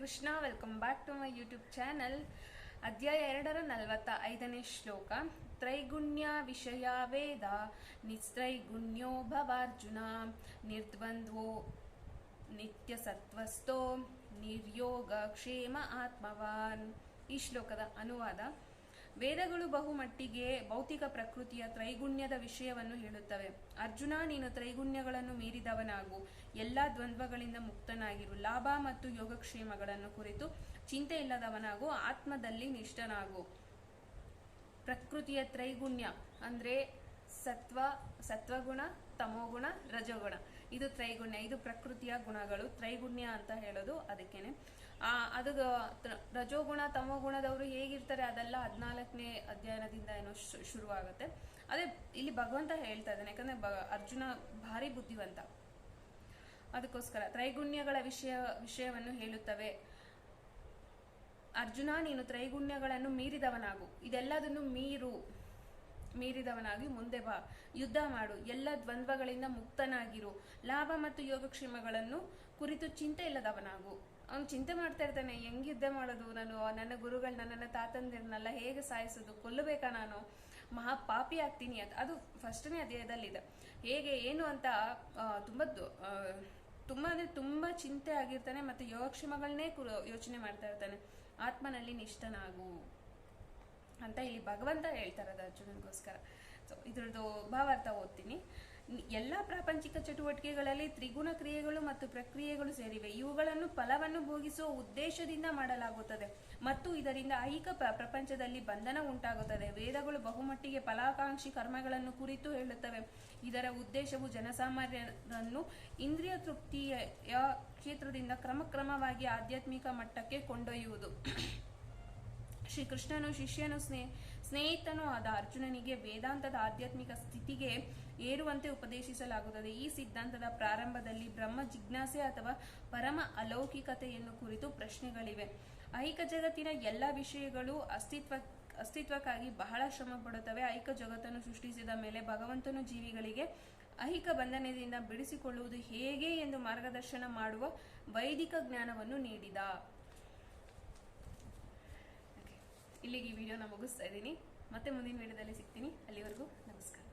Krishna welcome back to my YouTube channel ಅಧ್ಯಾಯ ಎರಡರ ನಲವತ್ತ ಐದನೇ ಶ್ಲೋಕ. ತ್ರೈಗುಣ್ಯ ವಿಷಯ ವೇದ, ನಿಸ್ತ್ರೈಗುಣ್ಯೋ ಭವಾರ್ಜುನ, ನಿರ್ದ್ವಂದ್ವೋ ನಿತ್ಯ ಸತ್ವಸ್ಥೋ ನಿರ್ಯೋಗ ಕ್ಷೇಮ ಆತ್ಮವಾನ್. ಈ ಶ್ಲೋಕದ ಅನುವಾದ ವೇದಗಳು ಬಹುಮಟ್ಟಿಗೆ ಭೌತಿಕ ಪ್ರಕೃತಿಯ ತ್ರೈಗುಣ್ಯದ ವಿಷಯವನ್ನು ಹೇಳುತ್ತವೆ. ಅರ್ಜುನ ನೀನು ತ್ರೈಗುಣ್ಯಗಳನ್ನು ಮೀರಿದವನಾಗು. ಎಲ್ಲಾ ದ್ವಂದ್ವಗಳಿಂದ ಮುಕ್ತನಾಗಿರು. ಲಾಭ ಮತ್ತು ಯೋಗಕ್ಷೇಮಗಳನ್ನು ಕುರಿತು ಚಿಂತೆ ಇಲ್ಲದವನಾಗು ಆತ್ಮದಲ್ಲಿ ನಿಷ್ಠನಾಗು. ಪ್ರಕೃತಿಯ ತ್ರೈಗುಣ್ಯ ಅಂದ್ರೆ ಸತ್ವ, ಸತ್ವಗುಣ, ತಮೋಗುಣ, ರಜೋಗುಣ. ಇದು ತ್ರೈಗುಣ್ಯ, ಇದು ಪ್ರಕೃತಿಯ ಗುಣಗಳು. ತ್ರೈಗುಣ್ಯ ಅಂತ ಹೇಳೋದು ಅದಕ್ಕೇನೆ. ಆ, ಅದು ರಜೋಗುಣ, ತಮೋಗುಣದವರು ಹೇಗಿರ್ತಾರೆ ಅದೆಲ್ಲ ಹದಿನಾಲ್ಕನೇ ಅಧ್ಯಯನದಿಂದ ಏನೋ ಶುರು ಆಗುತ್ತೆ ಅದೇ ಇಲ್ಲಿ ಭಗವಂತ ಹೇಳ್ತಾ ಇದ್ದಾನೆ, ಯಾಕಂದ್ರೆ ಅರ್ಜುನ ಭಾರಿ ಬುದ್ಧಿವಂತ. ಅದಕ್ಕೋಸ್ಕರ ತ್ರೈಗುಣ್ಯಗಳ ವಿಷಯ, ವಿಷಯವನ್ನು ಹೇಳುತ್ತವೆ. ಅರ್ಜುನ, ನೀನು ತ್ರೈಗುಣ್ಯಗಳನ್ನು ಮೀರಿದವನಾಗು. ಇದೆಲ್ಲದನ್ನು ಮೀರು. ಮೀರಿದವನಾಗಿ ಮುಂದೆ ಬಾ. ಯುದ್ಧ ಮಾಡು. ಎಲ್ಲ ದ್ವಂದ್ವಗಳಿಂದ ಮುಕ್ತನಾಗಿರು. ಲಾಭ ಮತ್ತು ಯೋಗಕ್ಷೇಮಗಳನ್ನು ಕುರಿತು ಚಿಂತೆ ಇಲ್ಲದವನಾಗು. ಅವನು ಚಿಂತೆ ಮಾಡ್ತಾ ಇರ್ತಾನೆ. ಹೆಂಗ್ ಯುದ್ಧ ಮಾಡೋದು? ನಾನು, ನನ್ನ ಗುರುಗಳನ್ನ ನನ್ನ ತಾತಂದಿರನ್ನೆಲ್ಲ ಹೇಗೆ ಸಾಯಿಸೋದು? ಕೊಲ್ಲಬೇಕಾ ನಾನು? ಮಹಾ ಪಾಪಿ ಆಗ್ತೀನಿ. ಅಂತ ಅದು ಫಸ್ಟ್ನೇ ಅಧ್ಯಾಯದಲ್ಲಿದೆ. ಹೇಗೆ, ಏನು ಅಂತ ತುಂಬ ತುಂಬಾ ಅಂದರೆ ತುಂಬಾ ಚಿಂತೆ ಆಗಿರ್ತಾನೆ ಮತ್ತೆ ಯೋಗಕ್ಷೇಮಗಳನ್ನೇ ಯೋಚನೆ ಮಾಡ್ತಾ ಇರ್ತಾನೆ. ಆತ್ಮನಲ್ಲಿ ನಿಷ್ಠನಾಗು. ಅಂತ ಇಲ್ಲಿ ಭಗವಂತ ಹೇಳ್ತಾರದ ಅರ್ಜುನನ್ಗೋಸ್ಕರ. ಸೊ ಇದ್ರದ್ದು ಭಾವಾರ್ಥ ಓದ್ತೀನಿ. ಎಲ್ಲ ಪ್ರಾಪಂಚಿಕ ಚಟುವಟಿಕೆಗಳಲ್ಲಿ ತ್ರಿಗುಣ ಕ್ರಿಯೆಗಳು ಮತ್ತು ಪ್ರಕ್ರಿಯೆಗಳು ಸೇರಿವೆ. ಇವುಗಳನ್ನು ಫಲವನ್ನು ಭೋಗಿಸುವ ಉದ್ದೇಶದಿಂದ ಮಾಡಲಾಗುತ್ತದೆ ಮತ್ತು ಇದರಿಂದ ಐಹಿಕ ಪ್ರ- ಪ್ರಪಂಚದಲ್ಲಿ ಬಂಧನ ಉಂಟಾಗುತ್ತದೆ. ವೇದಗಳು ಬಹುಮಟ್ಟಿಗೆ ಫಲಾಕಾಂಕ್ಷಿ ಕರ್ಮಗಳನ್ನು ಕುರಿತು ಹೇಳುತ್ತವೆ. ಇದರ ಉದ್ದೇಶವು ಜನಸಾಮಾನ್ಯರನ್ನು ಇಂದ್ರಿಯ ತೃಪ್ತಿಯ ಕ್ಷೇತ್ರದಿಂದ ಕ್ರಮಕ್ರಮವಾಗಿ ಆಧ್ಯಾತ್ಮಿಕ ಮಟ್ಟಕ್ಕೆ ಕೊಂಡೊಯ್ಯುವುದು. ಶ್ರೀಕೃಷ್ಣನು ಶಿಷ್ಯನು ಸ್ನೇ ಸ್ನೇಹಿತನೂ ಆದ ಅರ್ಜುನನಿಗೆ ವೇದಾಂತದ ಆಧ್ಯಾತ್ಮಿಕ ಸ್ಥಿತಿಗೆ ಏರುವಂತೆ ಉಪದೇಶಿಸಲಾಗುತ್ತದೆ. ಈ ಸಿದ್ಧಾಂತದ ಪ್ರಾರಂಭದಲ್ಲಿ ಬ್ರಹ್ಮ ಜಿಜ್ಞಾಸೆ ಅಥವಾ ಪರಮ ಅಲೌಕಿಕತೆಯನ್ನು ಕುರಿತು ಪ್ರಶ್ನೆಗಳಿವೆ. ಐಕ ಜಗತ್ತಿನ ಎಲ್ಲ ವಿಷಯಗಳು ಅಸ್ತಿತ್ವ, ಅಸ್ತಿತ್ವಕ್ಕಾಗಿ ಬಹಳ ಶ್ರಮ ಪಡುತ್ತವೆ ಐಕ ಜಗತ್ತನ್ನು ಸೃಷ್ಟಿಸಿದ ಮೇಲೆ ಭಗವಂತನು ಜೀವಿಗಳಿಗೆ ಐಹಿಕ ಬಂಧನದಿಂದ ಬಿಡಿಸಿಕೊಳ್ಳುವುದು ಹೇಗೆ ಎಂದು ಮಾರ್ಗದರ್ಶನ ಮಾಡುವ ವೈದಿಕ ಜ್ಞಾನವನ್ನು ನೀಡಿದ. ಇಲ್ಲಿಗೆ ಈ ವಿಡಿಯೋನ ಮುಗಿಸ್ತಾ ಇದ್ದೀನಿ. ಮತ್ತೆ ಮುಂದಿನ ವಿಡಿಯೋದಲ್ಲಿ ಸಿಗ್ತೀನಿ. ಅಲ್ಲಿವರೆಗೂ ನಮಸ್ಕಾರ.